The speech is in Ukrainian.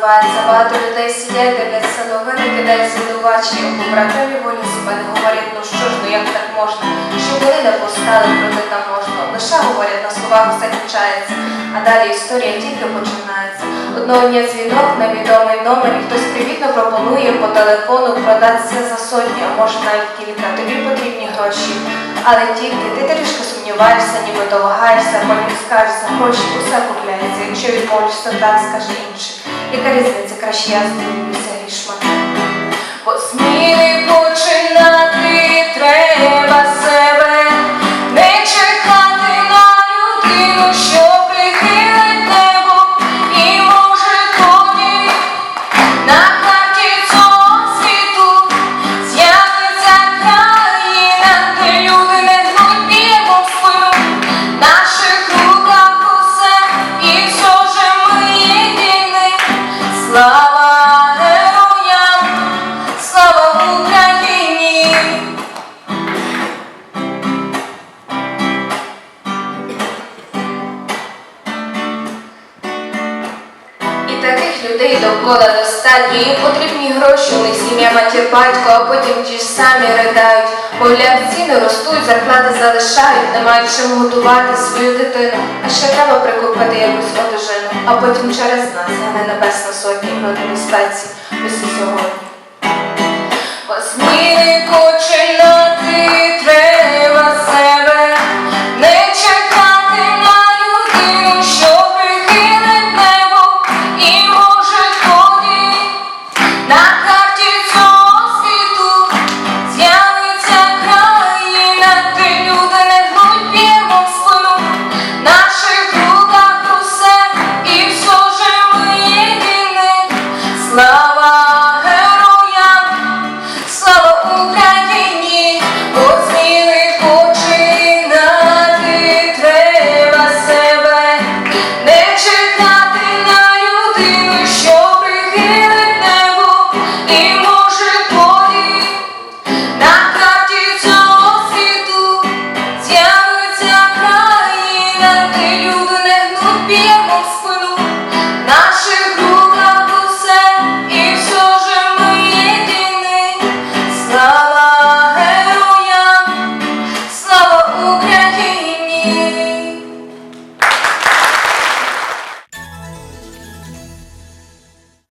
відбувається. Багато людей сидять, дивляться новини, кидають звинувачення у побратимі волі себе не говорять, ну що ж, ну як так можна? Щоб вони не повстали проти там можна. Лише говорять на словах все кінчається, а далі історія тільки починається. Одного дня дзвінок на відомий номер, і хтось привітно пропонує по телефону продатися за сотню, а може навіть кілька. Тобі потрібні гроші. Але тільки ти трішки сумніваєшся, ніби вагаєшся, потім скажеш за усе купляється. Якщо відмовишся, так скаже інший. Яка різниця, краще я здивуюся людей довкола достатньо. Їм потрібні гроші, у сім'я матір батько, а потім ті ж самі ridaють. Мовляв, ціни ростуть, зарплати залишають, не мають чим годувати свою дитину. А ще треба прикупити якусь одежину, а потім через нас гане небесна сотні проти безпеці. Ось і сьогодні.